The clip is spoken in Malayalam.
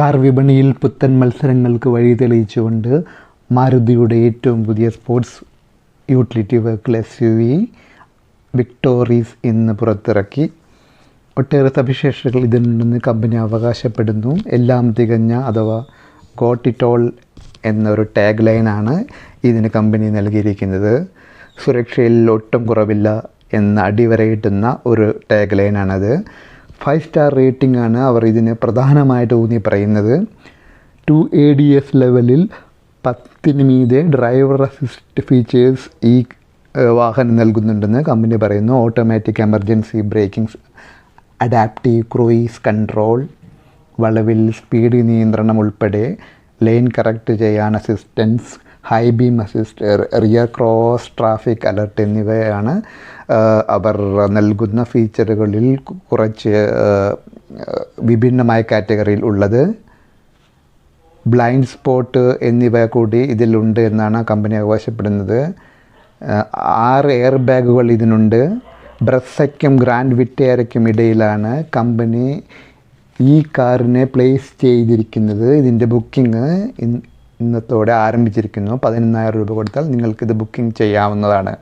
കാർ വിപണിയിൽ പുത്തൻ മത്സരങ്ങൾക്ക് വഴി തെളിയിച്ചുകൊണ്ട് മാരുതിയുടെ ഏറ്റവും പുതിയ sports utility vehicle S U V Victoris ഇന്ന് പുറത്തിറക്കി. ഒട്ടേറെ സവിശേഷതകൾ ഇതിനുണ്ടെന്ന് കമ്പനി അവകാശപ്പെടുന്നു. എല്ലാം തികഞ്ഞ അഥവാ ഗോട്ടിറ്റോൾ എന്നൊരു ടാഗ് ലൈനാണ് ഇതിന് കമ്പനി നൽകിയിരിക്കുന്നത്. സുരക്ഷയിൽ ഒട്ടും കുറവില്ല എന്ന് അടിവരയിട്ടുന്ന ഒരു ടാഗ് ലൈനാണത്. ഫൈവ് സ്റ്റാർ റേറ്റിംഗ് ആണ് അവർ ഇതിന് പ്രധാനമായിട്ട് ഊന്നി പറയുന്നത്. ടു എ ഡി എസ് ലെവലിൽ പത്തിന് മീതെ ഡ്രൈവർ അസിസ്റ്റ് ഫീച്ചേഴ്സ് ഈ വാഹനം നൽകുന്നുണ്ടെന്ന് കമ്പനി പറയുന്നു. Automatic emergency braking adaptive cruise control വളവിൽ സ്പീഡ് നിയന്ത്രണം ഉൾപ്പെടെ ലൈൻ കറക്റ്റ് ചെയ്യാൻ assistance high beam assist rear cross traffic alert എന്നിവയാണ് അവർ നൽകുന്ന ഫീച്ചറുകളിൽ കുറച്ച് വിഭിന്നമായ കാറ്റഗറിയിൽ ഉള്ളത്. ബ്ലൈൻഡ് സ്പോട്ട് എന്നിവ കൂടി ഇതിലുണ്ട് എന്നാണ് കമ്പനി അവകാശപ്പെടുന്നത്. ആറ് എയർ ബാഗുകൾ ഇതിനുണ്ട്. ബ്രസയ്ക്കും ഗ്രാൻഡ് വിറ്റേരയ്ക്കും ഇടയിലാണ് കമ്പനി ഈ കാറിനെ പ്ലേസ് ചെയ്തിരിക്കുന്നത്. ഇതിന്റെ ബുക്കിംഗ് ഇന്നത്തോടെ ആരംഭിച്ചിരിക്കുന്നു. പതിനൊന്നായിരം രൂപ കൊടുത്താൽ നിങ്ങൾക്കിത് ബുക്കിംഗ് ചെയ്യാവുന്നതാണ്.